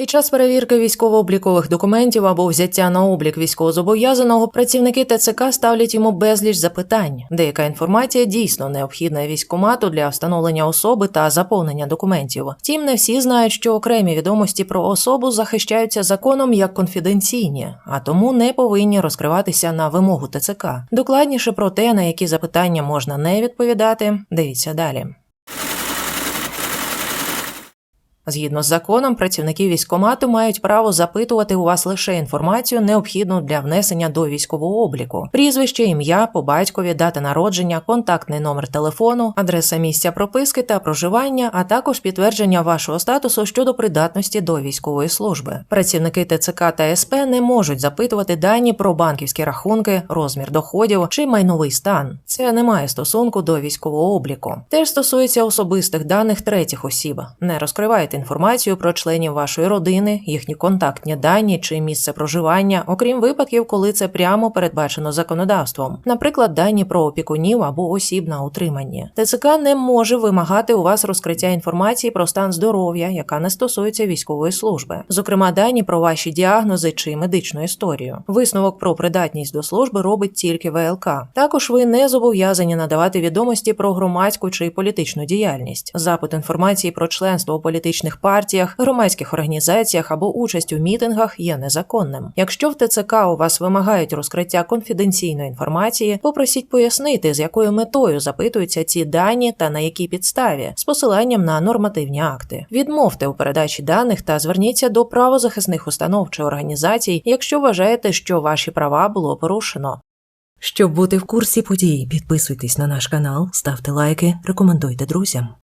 Під час перевірки військово-облікових документів або взяття на облік військовозобов'язаного працівники ТЦК ставлять йому безліч запитань. Деяка інформація дійсно необхідна військкомату для встановлення особи та заповнення документів. Втім, не всі знають, що окремі відомості про особу захищаються законом як конфіденційні, а тому не повинні розкриватися на вимогу ТЦК. Докладніше про те, на які запитання можна не відповідати, дивіться далі. Згідно з законом, працівники військкомату мають право запитувати у вас лише інформацію, необхідну для внесення до військового обліку: прізвище, ім'я, по батькові, дата народження, контактний номер телефону, адреса місця прописки та проживання, а також підтвердження вашого статусу щодо придатності до військової служби. Працівники ТЦК та СП не можуть запитувати дані про банківські рахунки, розмір доходів чи майновий стан. Це не має стосунку до військового обліку. Теж стосується особистих даних третіх осіб. Не розкривайте інформацію про членів вашої родини, їхні контактні дані чи місце проживання, окрім випадків, коли це прямо передбачено законодавством, наприклад, дані про опікунів або осіб на утриманні. ТЦК не може вимагати у вас розкриття інформації про стан здоров'я, яка не стосується військової служби, зокрема дані про ваші діагнози чи медичну історію. Висновок про придатність до служби робить тільки ВЛК. Також ви не зобов'язані надавати відомості про громадську чи політичну діяльність. Запит інформації про членство у політичних партіях, громадських організаціях або участь у мітингах є незаконним. Якщо в ТЦК у вас вимагають розкриття конфіденційної інформації, попросіть пояснити, з якою метою запитуються ці дані та на якій підставі, з посиланням на нормативні акти. Відмовте у передачі даних та зверніться до правозахисних установ чи організацій, якщо вважаєте, що ваші права було порушено. Щоб бути в курсі подій, підписуйтесь на наш канал, ставте лайки, рекомендуйте друзям.